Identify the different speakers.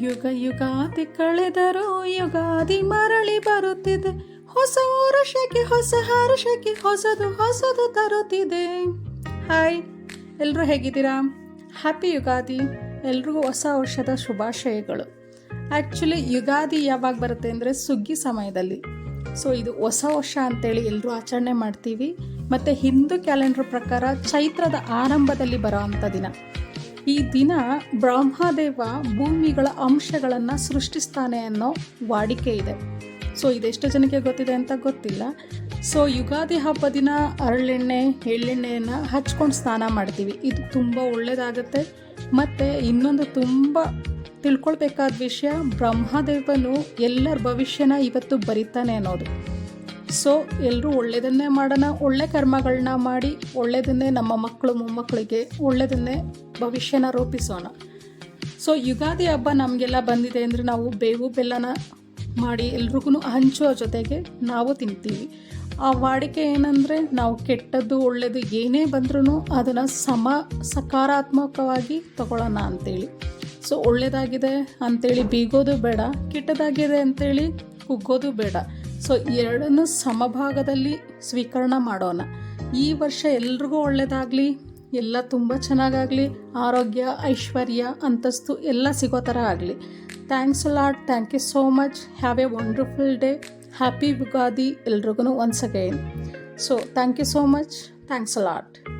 Speaker 1: ಯುಗ ಯುಗಾದಿ ಕಳೆದರು ಯುಗಾದಿ ಮರಳಿ ಬರುತ್ತಿದೆ. ಹೊಸ ವರ್ಷಕ್ಕೆ, ಹೊಸ ಹರ್ಷಕ್ಕೆ, ಹೊಸದು ಹೊಸದು ತರುತ್ತಿದೆ. ಹಾಯ್ ಎಲ್ಲರೂ ಹೇಗಿದ್ದೀರಾ? ಹ್ಯಾಪಿ ಯುಗಾದಿ. ಎಲ್ರಿಗೂ ಹೊಸ ವರ್ಷದ ಶುಭಾಶಯಗಳು. ಆ್ಯಕ್ಚುಲಿ ಯುಗಾದಿ ಯಾವಾಗ ಬರುತ್ತೆ ಅಂದರೆ ಸುಗ್ಗಿ ಸಮಯದಲ್ಲಿ. ಸೊ ಇದು ಹೊಸ ವರ್ಷ ಅಂತೇಳಿ ಎಲ್ಲರೂ ಆಚರಣೆ ಮಾಡ್ತೀವಿ. ಮತ್ತು ಹಿಂದೂ ಕ್ಯಾಲೆಂಡರ್ ಪ್ರಕಾರ ಚೈತ್ರದ ಆರಂಭದಲ್ಲಿ ಬರೋ ಅಂಥ ದಿನ. ಈ ದಿನ ಬ್ರಹ್ಮದೇವ ಭೂಮಿಗಳ ಅಂಶಗಳನ್ನು ಸೃಷ್ಟಿಸ್ತಾನೆ ಅನ್ನೋ ವಾಡಿಕೆ ಇದೆ. ಸೊ ಇದೆಷ್ಟು ಜನಕ್ಕೆ ಗೊತ್ತಿದೆ ಅಂತ ಗೊತ್ತಿಲ್ಲ. ಸೊ ಯುಗಾದಿ ಹಬ್ಬ ದಿನ ಅರಳೆಣ್ಣೆ, ಎಳ್ಳೆಣ್ಣೆಯನ್ನು ಹಚ್ಕೊಂಡು ಸ್ನಾನ ಮಾಡ್ತೀವಿ. ಇದು ತುಂಬ ಒಳ್ಳೆಯದಾಗುತ್ತೆ ಮತ್ತು ಇನ್ನೊಂದು ತುಂಬ ತಿಳ್ಕೊಳ್ಬೇಕಾದ ವಿಷಯ, ಬ್ರಹ್ಮದೇವನು ಎಲ್ಲರ ಭವಿಷ್ಯನ ಇವತ್ತು ಬರೀತಾನೆ ಅನ್ನೋದು. ಸೊ ಎಲ್ಲರೂ ಒಳ್ಳೆಯದನ್ನೇ ಮಾಡೋಣ, ಒಳ್ಳೆ ಕರ್ಮಗಳನ್ನ ಮಾಡಿ ಒಳ್ಳೆಯದನ್ನೇ ನಮ್ಮ ಮಕ್ಕಳು, ಮೊಮ್ಮಕ್ಕಳಿಗೆ ಒಳ್ಳೆಯದನ್ನೇ ಭವಿಷ್ಯನ ರೂಪಿಸೋಣ. ಸೊ ಯುಗಾದಿ ಹಬ್ಬ ನಮಗೆಲ್ಲ ಬಂದಿದೆ ಅಂದರೆ ನಾವು ಬೇವು ಬೆಲ್ಲನ ಮಾಡಿ ಎಲ್ರಿಗೂ ಹಂಚೋ ಜೊತೆಗೆ ನಾವು ತಿಂತೀವಿ. ಆ ವಾಡಿಕೆ ಏನಂದರೆ ನಾವು ಕೆಟ್ಟದ್ದು ಒಳ್ಳೆಯದು ಏನೇ ಬಂದ್ರೂ ಅದನ್ನು ಸಮ ಸಕಾರಾತ್ಮಕವಾಗಿ ತಗೊಳ್ಳೋಣ ಅಂತೇಳಿ. ಸೊ ಒಳ್ಳೆಯದಾಗಿದೆ ಅಂಥೇಳಿ ಬೀಗೋದು ಬೇಡ, ಕೆಟ್ಟದಾಗಿದೆ ಅಂಥೇಳಿ ಕುಗ್ಗೋದು ಬೇಡ. ಸೊ ಎರಡನ್ನು ಸಮಭಾಗದಲ್ಲಿ ಸ್ವೀಕರಣ ಮಾಡೋಣ. ಈ ವರ್ಷ ಎಲ್ರಿಗೂ ಒಳ್ಳೆಯದಾಗಲಿ ಎಲ್ಲ ತುಂಬ ಚೆನ್ನಾಗಾಗಲಿ, ಆರೋಗ್ಯ, ಐಶ್ವರ್ಯ, ಅಂತಸ್ತು ಎಲ್ಲ ಸಿಗೋ ಥರ ಆಗಲಿ. Thanks lot, thank you so much, have a wonderful day, happy Ugadi ಎಲ್ರಿಗೂ once again. So thank you so much, thanks lot.